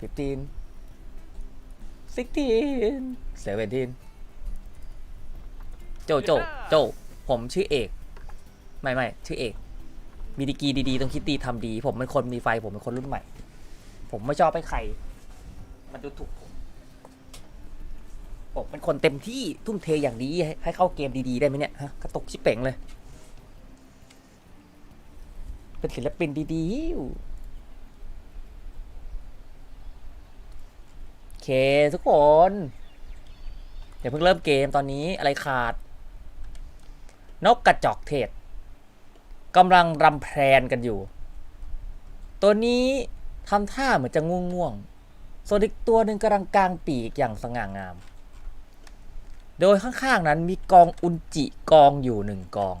fifteen sixteen seventeen โจโจโจผมชื่อเอก ไม่ไม่ชื่อเอก มีดีกรีดีๆต้องคิดดีทำดี ผมเป็นคนมีไฟ ผมเป็นคนรุ่นใหม่ ผมไม่ชอบให้ใคร มันดูถูกผมผมเป็นคนเต็มที่ทุ่มเทอย่างดีให้ให้เข้าเกมดีๆได้ไหมเนี่ยฮะกระตุกชิบเป่งเลย เป็นศิลปินดีๆ โอ เคทุกคนเดี๋ยวเพิ่งเริ่มเกมตอนนี้อะไรขาด นกกระจอกเทศกำลังรำแพรนกันอยู่ ตัวนี้ทำท่าเหมือนจะง่วงๆส่วนอีกตัวหนึ่งกำลังกลางปีกอย่างสง่างาม โดยข้างๆนั้นมีกองอุนจิกองอยู่หนึ่งกอง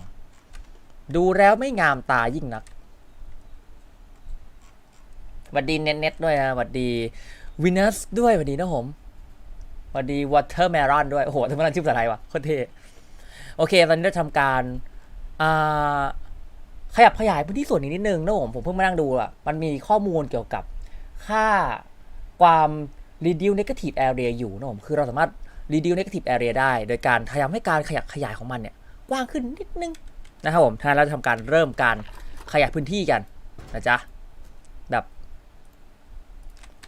ดูแล้วไม่งามตายิ่งนักหวัดดีเน็ตๆด้วยนะหวัดดี วินัสด้วยวัดดีนะผมวัดดีวอเตอร์เมลอนด้วย โอ้โหทำไมมันชื่อภาษาไทยวะโคตรเท่โอเค ตอนนี้เราทำการอ่าขยับขยายพื้นที่ส่วนนี้นิดนึงนะผมผมเพิ่งมานั่งดูอะมันมีข้อมูลเกี่ยวกับค่าความ reduce negative area อยู่นะผมคือเราสามารถ reduce negative area ได้ โดยการทำให้การขยับขยายของมันเนี่ยกว้างขึ้นนิดนึงนะครับผมท่านั้นเราจะทำการเริ่มการขยายพื้นที่กันนะจ๊ะแบบ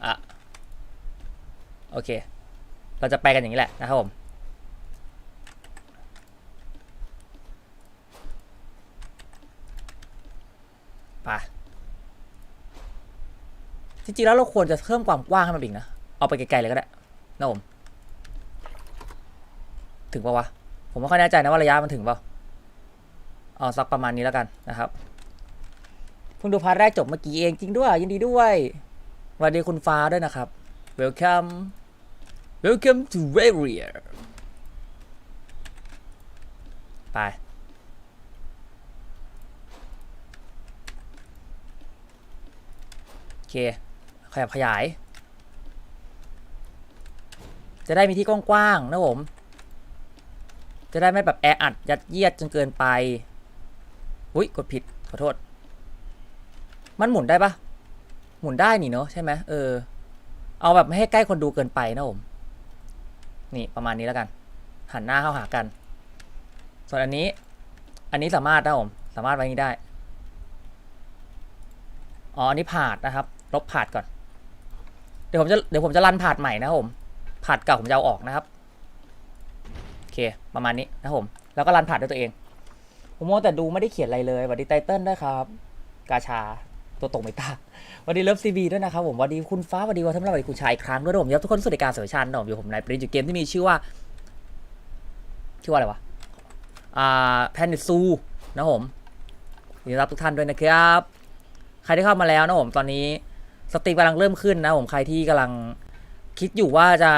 อะ โอเค เราจะไปกันอย่างนี้แหละนะครับผมไปจริงๆแล้วเราควรจะเพิ่มความกว้างให้มันอีกนะ เอาไปไกลๆเลยก็ได้นะผมถึงปะวะ ผมไม่ค่อยแน่ใจนะว่าระยะมันถึงปล่าเอาสักประมาณนี้แล้วกันนะครับเพิ่งดูพาร์ทแรกจบเมื่อกี้เองจริงด้วยยินดีด้วยสวัสดีคุณฟ้าด้วยนะครับ welcome welcome to Varia ไปโอเค ขยับขยาย จะได้มีที่กว้างๆนะผม จะได้ไม่แบบแออัด ยัดเยียดจนเกินไป อุ้ยกดผิด ขอโทษ มันหมุนได้ปะหมุนได้นี่เนอะใช่ไหมเออ เอาแบบไม่ให้ใกล้คนดูเกินไปนะผม นี่ประมาณนี้แล้วกัน หันหน้าเข้าหากัน ส่วนอันนี้ อันนี้สามารถนะผม สามารถไว้นี้ได้ อ๋อ อันนี้ผาดนะครับ ลบผาดก่อน เดี๋ยวผมจะ เดี๋ยวผมจะรันผาดใหม่นะผม ผาดเก่าผมจะเอาออกนะครับ โอเค ประมาณนี้นะผม แล้วก็รันผาดด้วยตัวเอง ผมมองแต่ดูไม่ได้เขียนอะไรเลยสวัสดีไตเติ้ลด้วยครับ กาชา ตัวตรงไม่ตาวัสดีเลิฟซีบีด้วยนะครับผมวัสดีคุณฟ้าวัสดีวัฒนสวัสดีคุณชายอีกครั้งด้วยนะผมยับทุกคนสู่รายการเสวยชันนะผมอยู่ผมในปริจูเกมที่มีชื่อว่า ชื่อว่าอะไรวะ อ่าแพนิซูนะผมยินดีรับทุกท่านด้วยนะครับ ใครที่เข้ามาแล้วนะผมตอนนี้สตรีมกำลังเริ่มขึ้นนะผมใครที่กำลังคิดอยู่ว่าจะ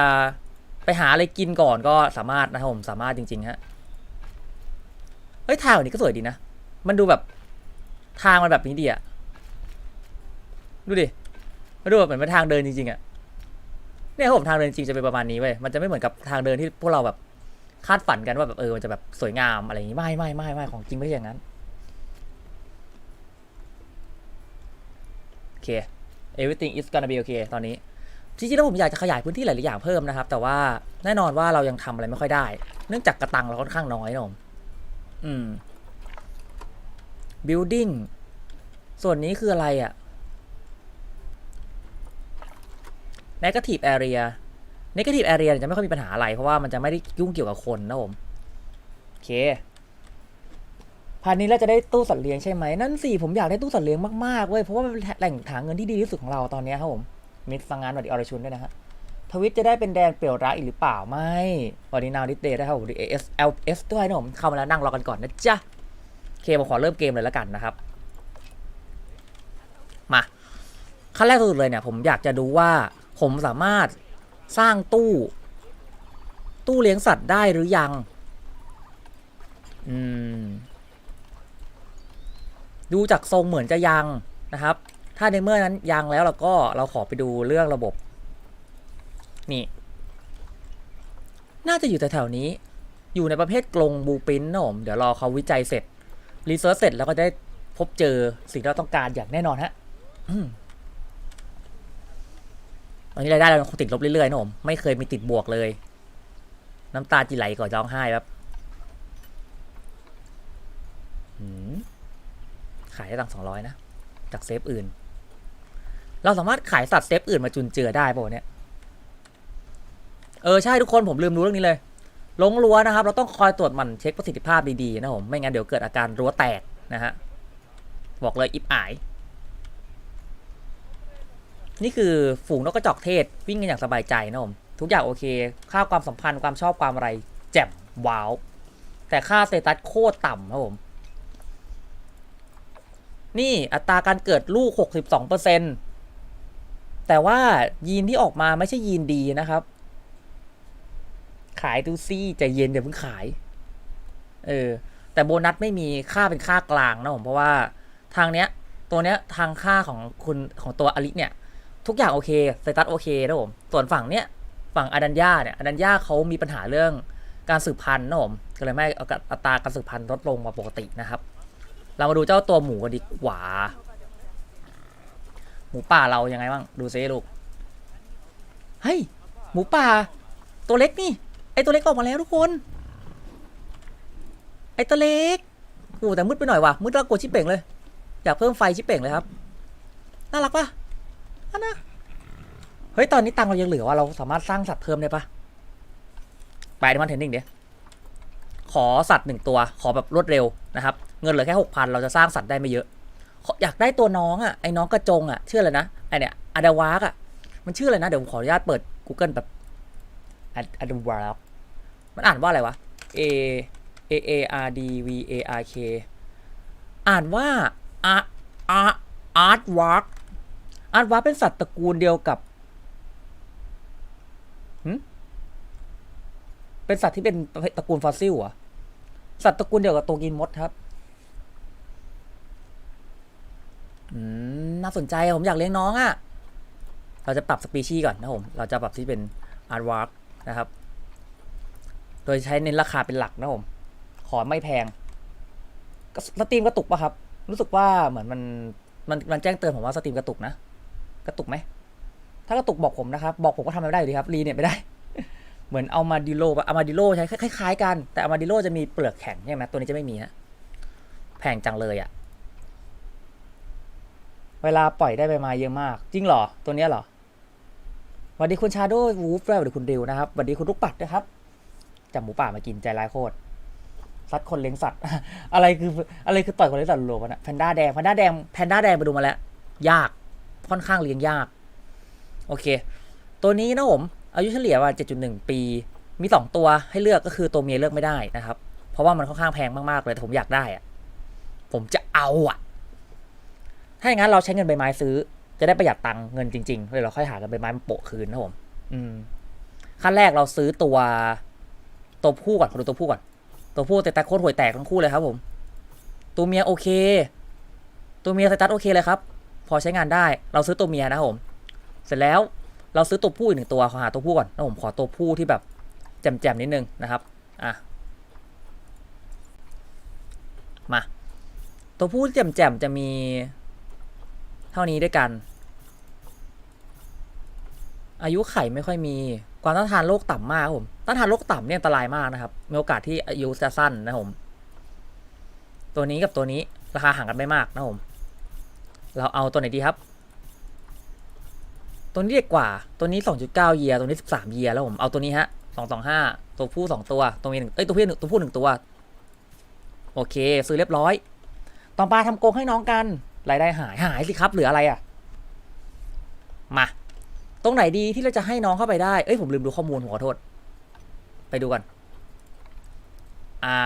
ไปหาอะไรกินก่อนก็สามารถนะครับผมสามารถจริงๆฮะเฮ้ยทางแบบนี้ก็สวยดีนะ มันดูแบบทางมันแบบนี้ดีอะ ดูดิมันดูแบบเหมือนเป็นทางเดินจริงๆอะเนี่ยผมทางเดินจริงจะเป็นประมาณนี้เว้ยมันจะไม่เหมือนกับทางเดินที่พวกเราแบบคาดฝันกันว่าแบบเออมันจะแบบสวยงามอะไรอย่างนี้ไม่ไม่ไม่ไม่ของจริงไม่ใช่อย่างนั้นโอเค everything is gonna be okay ตอนนี้จริงๆแล้วผมอยากจะขยายพื้นที่หลายๆอย่างเพิ่มนะครับ แต่ว่าแน่นอนว่าเรายังทำอะไรไม่ค่อยได้ เนื่องจากกระตังเราค่อนข้างน้อยนะผมอืม building ส่วนนี้คืออะไรอะ่ะ negative area negative area เรียจะไม่ค่อยมีปัญหาอะไร เพราะว่ามันจะไม่ได้ยุ่งเกี่ยวกับคนนะผมโอเคพาร์ทนี้เราจะได้ตู้สัตว์เลี้ยงใช่ไหมนั่นสิผมอยากได้ตู้สัตว์เลี้ยงมากๆเว้ยเพราะว่ามันเป็นแหล่งหาเงินที่ดีที่สุดของเราตอนนี้ครับผมมิดฟังงานวัดดีอรชุนด้วยนะฮะทวิตจะได้เป็นแดนเปรียวรักอีกหรือเปล่าไม่วันนี้นาวดิเดได้ครับผมดีเอสเอลเอสด้วยนะผมเข้ามาแล้วนั่งรอกันก่อนนะจ๊ะโอเคผมขอเริ่มเกมเลยแล้วกันนะครับ มาขั้นแรกสุดเลยเนี่ยผมอยากจะดูว่า ผมสามารถสร้างตู้ ตู้เลี้ยงสัตว์ได้หรือยัง อืม ดูจากทรงเหมือนจะยังนะครับ ถ้าในเมื่อนั้นยังแล้วเราก็เราขอไปดูเรื่องระบบ นี่ น่าจะอยู่แถวๆนี้ อยู่ในประเภทกลงบูปินนะผมเดี๋ยวรอเขาวิจัยเสร็จรีเสิร์ชเสร็จแล้วก็ได้พบเจอสิ่งที่เราต้องการอย่างแน่นอนฮะ อนนี้รายได้เราคงติดลบเรื่อยๆนะผมไม่เคยมีติดบวกเลย น้ำตาจีไหลก่อนร้องไห้ครับขายได้ตังสองร้อยนะ จากเซฟอื่น เราสามารถขายสัตว์เซฟอื่นมาจุนเจือได้ป่ะเนี่ย เออ ใช่ทุกคนผมลืมรู้เรื่องนี้เลยลงรั้วนะครับ เราต้องคอยตรวจมันเช็คประสิทธิภาพดีๆนะผม ไม่งั้นเดี๋ยวเกิดอาการรั้วแตกนะฮะ บอกเลยอิบอาย นี่คือฝูงนกกระจอกเทศวิ่งกันอย่างสบายใจนะผมทุกอย่างโอเค ค่าความสัมพันธ์ความชอบความอะไรแจ่มว้าว แต่ค่าสเตตัสโคตรต่ำครับผม นี่อัตราการเกิดลูก 62%แต่ว่ายีนที่ออกมาไม่ใช่ยีนดีนะครับ ขายดูซี่ใจเย็นเดี๋ยวเพิ่งขาย เออ แต่โบนัสไม่มีค่าเป็นค่ากลางนะผม เพราะว่าทางเนี้ย ตัวเนี้ยทางค่าของคุณของตัวอลิเนี่ย ทุกอย่างโอเคสเตตัสโอเคนะผม ส่วนฝั่งเนี้ยฝั่งอดัญญาเนี่ยอดัญญาเขามีปัญหาเรื่องการสืบพันธุ์นะผมก็เลยไม่อัตราการสืบพันธุ์ลดลงกว่าปกตินะครับ เรามาดูเจ้าตัวหมูกันดีกว่า หมูป่าเรายังไงบ้างดูซิลูกเฮ้ยหมูป่า ตัวเล็กนี่ ไอตัวเล็กออกมาแล้วทุกคน ไอตัวเล็กโอ้แต่มืดไปหน่อยว่ะมืดแล้วกลัวชิบเป่งเลย อยากเพิ่มไฟชิบเป่งเลยครับ น่ารักปะ อันนะเฮ้ย ตอนนี้ตังค์เรายังเหลือว่าเราสามารถสร้างสัตว์เพิ่มได้ปะไปดิมันเทนนิ่งเดี๋ยวขอสัตว์หนึ่งตัว ขอแบบรวดเร็วนะครับ เงินเหลือแค่หกพันเราจะสร้างสัตว์ได้ไม่เยอะ อยากได้ตัวน้องอะไอ้น้องกระจงอะชื่ออะไรนะไอเนี่ยอาดาวากอะมันชื่ออะไรนะ เดี๋ยวผมขออนุญาตเปิด Google แบบอาดาวากมันอ่านว่าอะไรวะ A A A R D V A R K อ่านว่า Art Art Art Walk Art Walk เป็นสัตว์ตระกูลเดียวกับเป็นสัตว์ที่เป็นตระกูลฟอสซิลเหรอะสัตว์ตระกูลเดียวกับตัวกินมดครับน่าสนใจผมอยากเลี้ยงน้องอะเราจะปรับสปีชีส์ก่อนนะผมเราจะปรับที่เป็นอาร์ตวาร์นะครับ โดยใช้เน้นราคาเป็นหลักนะผม ขอไม่แพงสตรีมกระตุกปะครับ รู้สึกว่าเหมือนมันมันมันแจ้งเตือนผมว่าสตรีมกระตุกนะ กระตุกไหม ถ้ากระตุกบอกผมนะครับ บอกผมก็ทำไม่ได้อยู่ดีครับ รีเนี่ยไม่ได้ เหมือนเอามาดิโลเอามาดิโลใช้คล้ายๆกัน แต่เอามาดิโลจะมีเปลือกแข็งใช่ไหมตัวนี้จะไม่มีฮะ แพงจังเลยอะเวลาปล่อยได้ใบไม้เยอะมาก จริงเหรอ ตัวนี้เหรอสวัสดีคุณชาโดวูฟแล้วสวัสดีคุณดิวนะครับสวัสดีคุณลูกปัดนะครับจับหมูป่ามากินใจร้ายโคตรซัดคนเลี้ยงสัตว์ อะไรคืออะไรคือต่อยคนเลี้ยงสัตว์โลวะนะแพนด้าแดงแพนด้าแดงแพนด้าแดงไปดูมาแล้ว ยาก ค่อนข้างเลี้ยงยาก โอเค ตัวนี้นะผม อายุเฉลี่ยว่า7.1 ปี มีสองตัวให้เลือกก็คือตัวเมียเลือกไม่ได้นะครับ เพราะว่ามันค่อนข้างแพงมากๆเลยแต่ผมอยากได้อะผมจะเอาอะถ้าอย่างนั้นเราใช้เงินใบไม้ซื้อ จะได้ประหยัดตังค์เงินจริงๆเลยเราค่อยหาเงินใบไม้มาโปะคืนนะผมอืมขั้นแรกเราซื้อตัวตัวผู้ก่อนขอดูตัวผู้ก่อน ตัวผู้แต่ตาโคตรห่วยแตกทั้งคู่เลยครับผม ตัวเมียโอเค ตัวเมียสตัสโอเคเลยครับ พอใช้งานได้เราซื้อตัวเมียนะผมเสร็จแล้วเราซื้อตัวผู้อีกหนึ่งตัวขอหาตัวผู้ก่อนนะผมขอตัวผู้ที่แบบแจ่มๆนิดนึงนะครับอะมาตัวผู้ที่แจ่มๆจะมีเท่านี้ด้วยกัน อายุไข่ไม่ค่อยมีความต้านทานโรคต่ำมากครับผมต้านทานโรคต่ำเนี่ยอันตรายมากนะครับมีโอกาสที่อายุจะสั้นนะผมตัวนี้กับตัวนี้ราคาห่างกันไม่มากนะผม เราเอาตัวไหนดีครับ ตัวนี้เด็กกว่า ตัวนี้ 2.9 เยียร์ ตัวนี้ 13 เยียร์ แล้วผม เอาตัวนี้ฮะ 225 ตัวผู้ 2 ตัว ตัวเมียหนึ่งเอ้ย ตัวผู้หนึ่งตัวผู้หนึ่งตัว โอเค ซื้อเรียบร้อย ตอนปลาทำโกงให้น้องกัน รายได้หาย หายสิครับ เหลืออะไรอะ มา ตรงไหนดีที่เราจะให้น้องเข้าไปได้ เอ้ย ผมลืมดูข้อมูลผมขอโทษ ไปดูกันอ่า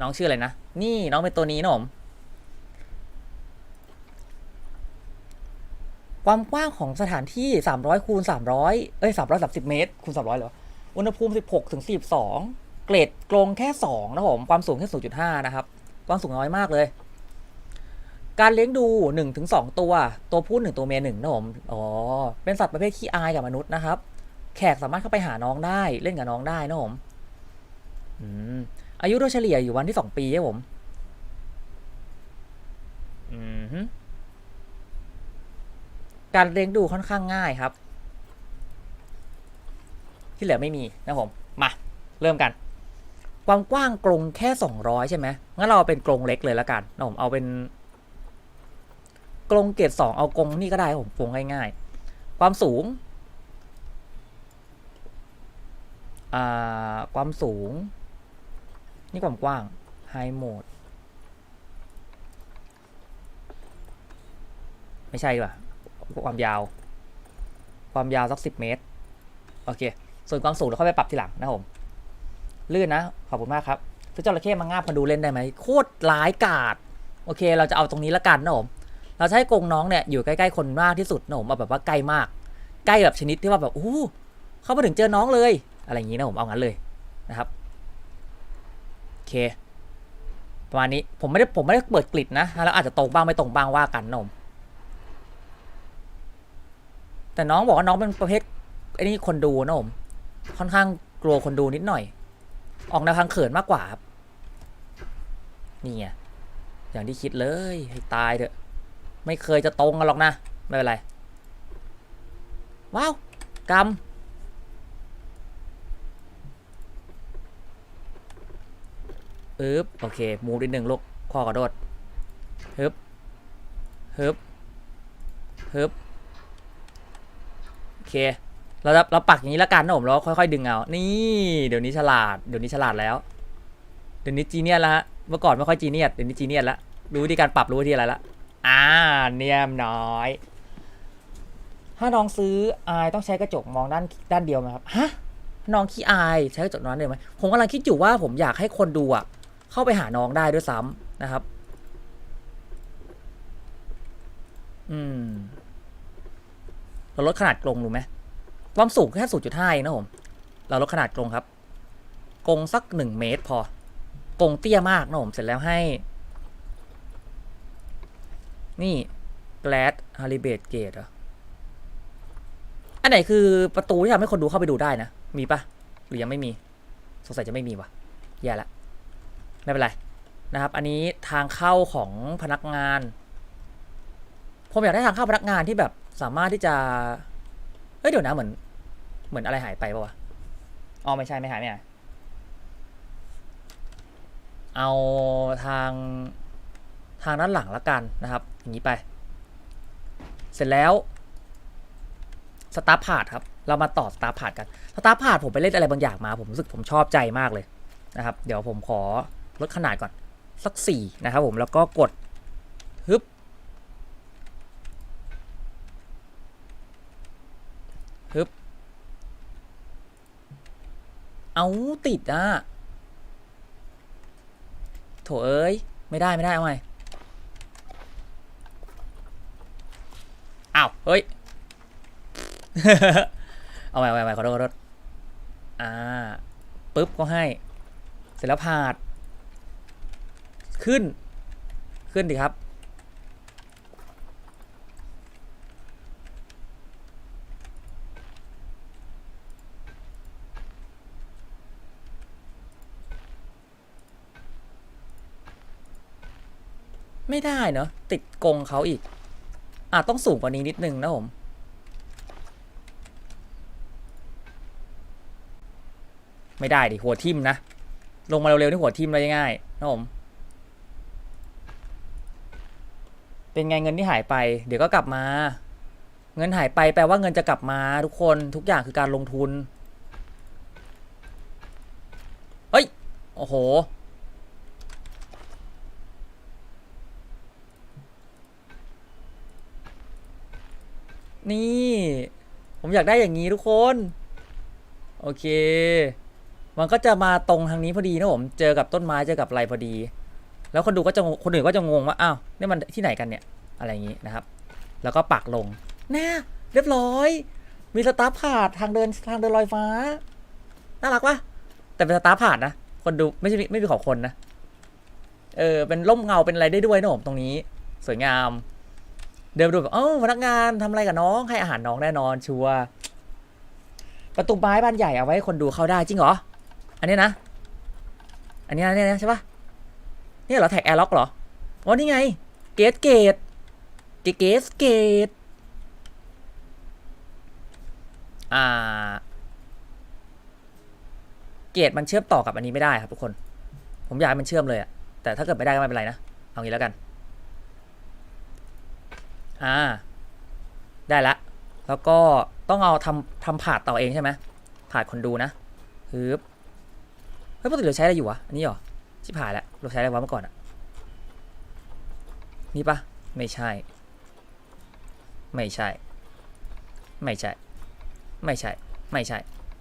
น้องชื่ออะไรนะ นี่น้องเป็นตัวนี้นะผม ความกว้างของสถานที่ 300คูณ300 เอ้ย 330 เมตรคูณ300เหรอ อุณหภูมิ 16ถึง42 เกรดกรงแค่ 2 นะผม ความสูงแค่ 0.5 นะครับ ความสูงน้อยมากเลย การเลี้ยงดู1นถึงสตัว ตัวผู้หนึ่งตัวเมียหนึ่งนะผม อ๋อ เป็นสัตว์ประเภทขี้อายกับมนุษย์นะครับ แขกสามารถเข้าไปหาน้องได้ เล่นกับน้องได้นะผมอืมอายุโดยเฉลี่ยอยู่วันที่ 2 ปีครับผม อืม การเลี้ยงดูค่อนข้างง่ายครับ ที่เหลือไม่มีนะผมมาเริ่มกัน ความกว้างกรงแค่ 200 ใช่ไหมงั้นเราเอาเป็นกรงเล็กเลยละกันนะผมเอาเป็นกรงเกรดสองเอากรงนี่ก็ได้ผมกรงง่ายๆ ความสูงอ่าความสูง นี่ความกว้าง High Mode ไม่ใช่ป่ะ ความยาว ความยาวสักสิบเมตร โอเค ส่วนความสูงเราค่อยไปปรับทีหลังนะผม ลื่นนะ ขอบคุณมากครับซื้อจระเข้มางาบมาดูเล่นได้ไหม โคตรร้ายกาดโอเค เราจะเอาตรงนี้ละกันนะผม เราจะให้กรงน้องเนี่ยอยู่ใกล้ๆคนมากที่สุดนะผมเอาแบบว่าใกล้มาก ใกล้แบบชนิดที่ว่าแบบโอ้เข้ามาถึงเจอน้องเลย อะไรอย่างนี้นะผม เอางั้นเลยนะครับโอเค ประมาณนี้ ผมไม่ได้ผมไม่ได้เปิดกริดนะ แล้วอาจจะตรงบ้างไม่ตรงบ้างว่ากันนะผม แต่น้องบอกว่าน้องเป็นประเภทไอ้นี่คนดูนะผมค่อนข้างกลัวคนดูนิดหน่อย ออกแนวทางเขินมากกว่าครับนี่ไงอย่างที่คิดเลยให้ตายเถอะ ไม่เคยจะตรงกันหรอกนะ ไม่เป็นไร ว้าวกำอึบโอเคมูนิดหนึ่งลูกข้อกระโดดฮึบฮึบฮึบ เค เราจะเราปักอย่างนี้แล้วกันนะผมแล้วค่อยๆดึงเอา นี่เดี๋ยวนี้ฉลาด เดี๋ยวนี้ฉลาดแล้ว เดี๋ยวนี้จีเนียสแล้วฮะ เมื่อก่อนไม่ค่อยจีเนียส เดี๋ยวนี้จีเนียสแล้วรู้วิธีการปรับรู้วิธีอะไรละ อ่า เนียมน้อย ถ้าน้องซื้ออายต้องใช้กระจกมองด้านด้านเดียวไหมครับ ฮะ น้องขี้อายใช้กระจกด้านเดียวไหมผมกำลังคิดอยู่ว่าผมอยากให้คนดูอะ เข้าไปหาน้องได้ด้วยซ้ำนะครับ อืม เราลดขนาดกรงดูไหมความสูงแค่0.5เองนะผม เราลดขนาดกรงครับ กรงสักหนึ่งเมตรพอ กรงเตี้ยมากนะผม เสร็จแล้วให้ นี่ Glad h a r i b a t Gate เหรออันไหนคือประตูที่ทำให้คนดูเข้าไปดูได้นะ มีปะหรือยังไม่มี สงสัยจะไม่มีวะแย่ละ ไม่เป็นไรนะครับ อันนี้ทางเข้าของพนักงาน ผมอยากได้ทางเข้าพนักงานที่แบบ สามารถที่จะเฮ้ยเดี๋ยวนะเหมือน เหมือนอะไรหายไปปะวะ อ๋อไม่ใช่ไม่หายไม่หาย เอาทางทางด้านหลังละกันนะครับ อย่างนี้ไป เสร็จแล้วสตาร์พาดครับ เรามาต่อสตาร์พาดกันสตาร์พาดผมไปเล่นอะไรบางอย่างมา ผมรู้สึกผมชอบใจมากเลยนะครับ เดี๋ยวผมขอลดขนาดก่อน สักสี่นะครับผมแล้วก็กดฮึบ เอาติดอะโถเอ้ย ไม่ได้ไม่ได้ เอาไงอ้าวเฮ้ย เอาใหม่เอาใหม่ขอโทษขอโทษอ่าปุ๊บก็ให้ เสร็จแล้วพาด ขึ้น ขึ้นดิครับ ไม่ได้เนอะติดกงเขาอีกอะต้องสูงกว่านี้นิดนึงนะผม ไม่ได้ดิหัวทิมนะ ลงมาเร็วๆนี่หัวทิมเลยง่ายๆนะผม เป็นไงเงินที่หายไป เดี๋ยวก็กลับมา เงินหายไปแปลว่าเงินจะกลับมาทุกคนทุกอย่างคือการลงทุน เฮ้ย โอ้โห นี่ ผมอยากได้อย่างนี้ทุกคน โอเค มันก็จะมาตรงทางนี้พอดีนะผม เจอกับต้นไม้เจอกับอะไรพอดี แล้วคนดูก็จะคนอื่นก็จะงงว่าอ้าวนี่มันที่ไหนกันเนี่ย อะไรอย่างนี้นะครับ แล้วก็ปักลงแน่เรียบร้อย มีสตาร์พาดทางเดินทางเดินลอยฟ้า น่ารักปะแต่เป็นสตาร์พาดนะ คนดูไม่ใช่ไม่มีของคนนะ เออ เป็นร่มเงาเป็นอะไรได้ด้วยนะผมตรงนี้ สวยงาม เดินไปดูแบบเอ้าพนักงานทำอะไรกับน้องให้อาหารน้องแน่นอนชัวประตูไม้บ้านใหญ่เอาไว้คนดูเข้าได้จริงเหรอ อันนี้นะ อันนี้นะเนี่ยนะใช่ปะนี่เหรอแท็กแอร์ล็อกเหรออ๋อนี่ไง เกตเกตเกตเกตเกตอ่า เกตมันเชื่อมต่อกับอันนี้ไม่ได้ครับทุกคน ผมอยากให้มันเชื่อมเลยอะแต่ถ้าเกิดไม่ได้ก็ไม่เป็นไรนะ เอางี้แล้วกัน อ่า ได้ละ แล้วก็ต้องเอาทำทำผาดต่อเองใช่ไหมผาดคนดูนะฮึบเฮ้ยปกติเราใช้อะไรอยู่วะ อันนี้เหรอ ชิบหายแล้วเราใช้อะไรวะเมื่อก่อนอะนี่ปะไม่ใช่ ไม่ใช่ ไม่ใช่ ไม่ใช่ ไม่ใช่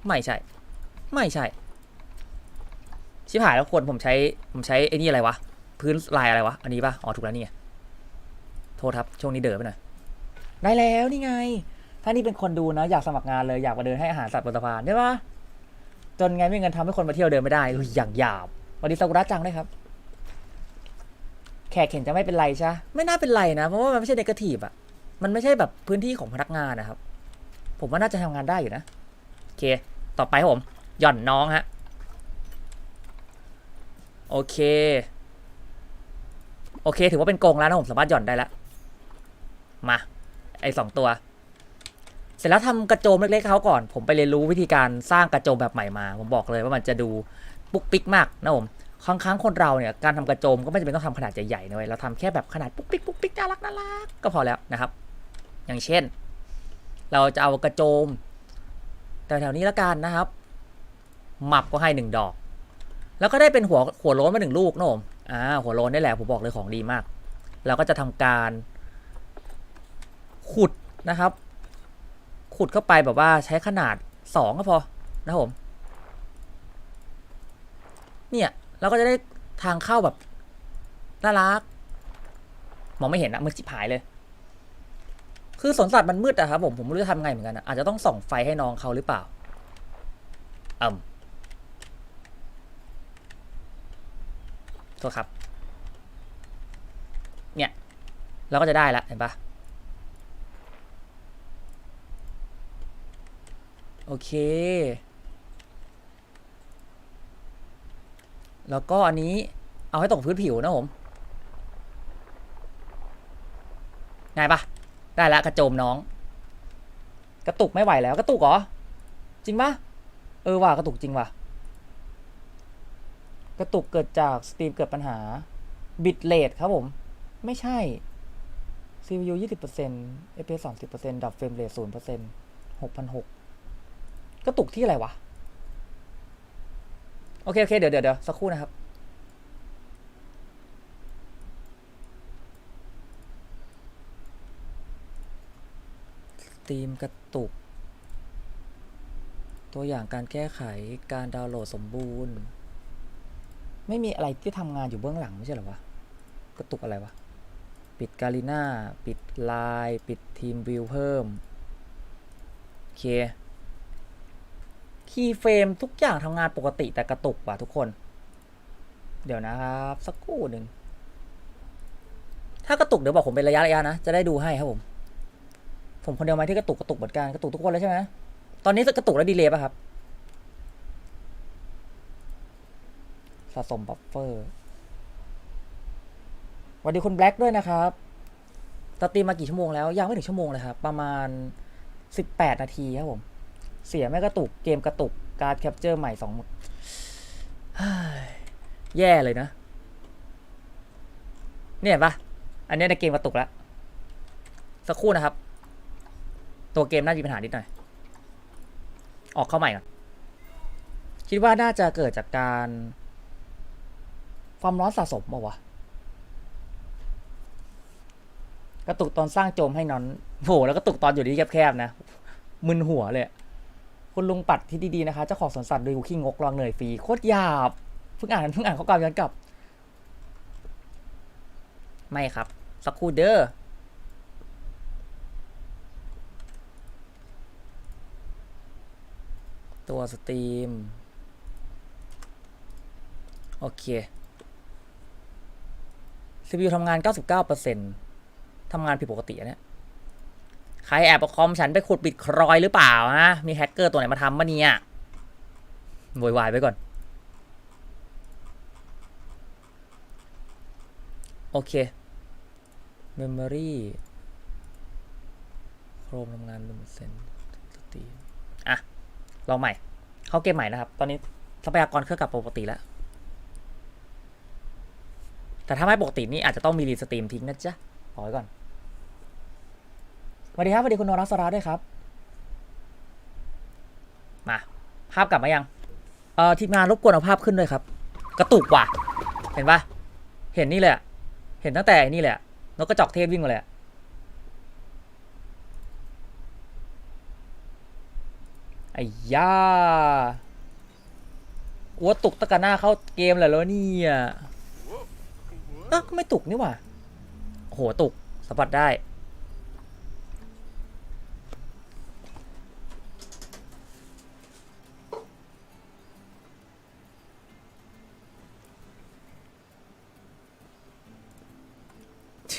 ไม่ใช่ ไม่ใช่ ชิบหายแล้วคนผมใช้ ผมใช้ไอ้นี่อะไรวะ พื้นลายอะไรวะ อันนี้ปะอ๋อ ถูกแล้วนี่ไง ษครับ ช่วงนี้เด๋อไปหน่อย ได้แล้วนี่ไง ถ้านี่เป็นคนดูนะ อยากสมัครงานเลยอยากมาเดินให้อาหารสัตว์บนสะพานใช่ปะจนไงไม่มีเงินทำให้คนมาเที่ยวเดินไม่ได้อย่างหยาบวัสดีซากุระจังด้วยครับ แขกเห็นจะไม่เป็นไรใช่ปะไม่น่าเป็นไรนะเพราะว่ามันไม่ใช่เนกาทีฟอะมันไม่ใช่แบบพื้นที่ของพนักงานนะครับ ผมว่าน่าจะทำงานได้อยู่นะโอเค ต่อไปผมหย่อนน้องฮะโอเค โอเค ถือว่าเป็นโกงแล้วนะผมสามารถหย่อนได้แล้ว มา ไอ้สองตัว เสร็จแล้วทำกระโจมเล็กๆเขาก่อน ผมไปเรียนรู้วิธีการสร้างกระโจมแบบใหม่มา ผมบอกเลยว่ามันจะดูปุ๊กปิ๊กมากนะผมครั้งครั้งคนเราเนี่ยการทำกระโจมก็ไม่จำเป็นต้องทำขนาดใหญ่ๆนะเว้ยเราทำแค่แบบขนาดปุ๊กปิ๊กปุ๊กปิ๊กน่ารักน่ารักก็พอแล้วนะครับ อย่างเช่น เราจะเอากระโจมแถวๆนี้แล้วกันนะครับหมับก็ให้หนึ่งดอก แล้วก็ได้เป็นหัวหัวโล้นมาหนึ่งลูกนะผมอ่าหัวโล้นนี่แหละผมบอกเลยของดีมาก เราก็จะทำการ ขุดนะครับ ขุดเข้าไปแบบว่าใช้ขนาดสองก็พอนะผมเนี่ยเราก็จะได้ทางเข้าแบบน่ารักมองไม่เห็นนะมืดจิบหายเลย คือสวนสัตว์มันมืดอะครับผมผมไม่รู้จะทำไงเหมือนกันอะอาจจะต้องส่องไฟให้น้องเขาหรือเปล่าอืมโทษครับ เนี่ย เราก็จะได้ละเห็นปะ โอเค แล้วก็อันนี้เอาให้ตกพื้นผิวนะผมง่ายปะได้แล้วกระโจมน้อง กระตุกไม่ไหวแล้ว กระตุกเหรอ จริงปะเออว่ะกระตุกจริงว่ะ กระตุกเกิดจากสตรีมเกิดปัญหาบิตเลทครับผม ไม่ใช่ CPU 20% FPS 30%ดับเฟรมเรท0% 6,600 กระตุกที่อะไรวะ โอเค โอเคเดี๋ยวเดี๋ยวเดี๋ยวสักครู่นะครับ สตรีมกระตุก ตัวอย่างการแก้ไขการดาวน์โหลดสมบูรณ์ ไม่มีอะไรที่ทำงานอยู่เบื้องหลังไม่ใช่หรอวะ กระตุกอะไรวะ ปิดกาลิน่า ปิดไลน์ ปิดทีมวิวเพิ่ม โอเค คีย์เฟรมทุกอย่างทำงานปกติแต่กระตุกว่ะทุกคน เดี๋ยวนะครับ สักครู่หนึ่ง ถ้ากระตุกเดี๋ยวบอกผมเป็นระยะระยะนะ จะได้ดูให้ครับผม ผมคนเดียวไหมที่กระตุกกระตุกเหมือนกันกระตุกทุกคนเลยใช่ไหมตอนนี้กระตุกแล้วดีเลยป่ะครับ สะสมบัฟเฟอร์สวัสดีคุณแบล็กด้วยนะครับตตรีมมากี่ชั่วโมงแล้ว ยังไม่ถึงชั่วโมงเลยครับ ประมาณ 18 นาทีครับผม เสียไม่กระตุกเกมกระตุกการ์ดแคปเจอร์ใหม่สองเฮ้ยแย่เลยนะ เนี่ยเห็นปะอันนี้ในเกมกระตุกแล้ว สักครู่นะครับ ตัวเกมน่าจะมีปัญหานิดหน่อย ออกเข้าใหม่ก่อนคิดว่าน่าจะเกิดจากการ ความร้อนสะสมป่าวะกระตุกตอนสร้างโจมให้นอนโหแล้วกระตุกตอนอยู่ที่แคบๆนะมึนหัวเลย คุณลุงปัดที่ดีๆนะคะเจ้าของสวนสัตว์โดยกูขี้งกรองเหนื่อยฟรีโคตรหยาบเพิ่งอ่านเพิ่งอ่านข้อความย้อนกลับ ไม่ครับ สักครู่เด้อตัวสตรีม โอเค CPU ทำงาน 99%ทำงานผิดปกติอะเนี่ย ใครแอบเอาคอมฉันไปขุดบิตครอยหรือเปล่าฮะ มีแฮกเกอร์ตัวไหนมาทำมะเนี่ยโวยวายไปก่อน โอเค Memory โครมทำงาน1%สตีอะ ลองใหม่ เข้าเกมใหม่นะครับ ตอนนี้ทรัพยากรเครื่องกลับปกติแล้ว แต่ถ้าไม่ปกตินี่อาจจะต้องมีรีสตรีมทิ้งนะจ๊ะขอไว้ก่อน สวัสดีครับสวัสดีคุณนรัสราด้วยครับ มา ภาพกลับมายัง เอ่อทีมงานรบกวนเอาภาพขึ้นด้วยครับ กระตุกว่ะ เห็นปะเห็นนี่เละ เห็นตั้งแต่นี่เละนกกระจอกเทศวิ่งมาเลยอะไอ้ย่าอัวตุกตะกันหน้าเข้าเกมเลยแล้วเนี่ยเอ้าก็ไม่ตุกนี่หว่าโอ้โหตุกสัมผัสได้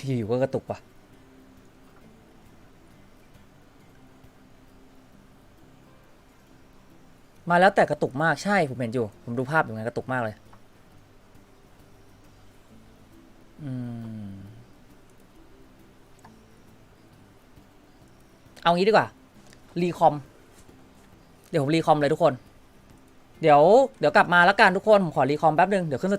อยู่ๆก็กระตุกว่ะมาแล้วแต่กระตุกมากใช่ผมเห็นอยู่ ผมดูภาพอยู่ไงกระตุกมากเลย อืม เอางี้ดีกว่า รีคอม เดี๋ยวผมรีคอมเลยทุกคน เดี๋ยว เดี๋ยวกลับมาแล้วกันทุกคน ผมขอรีคอมแป๊บนึง เดี๋ยวขึ้นส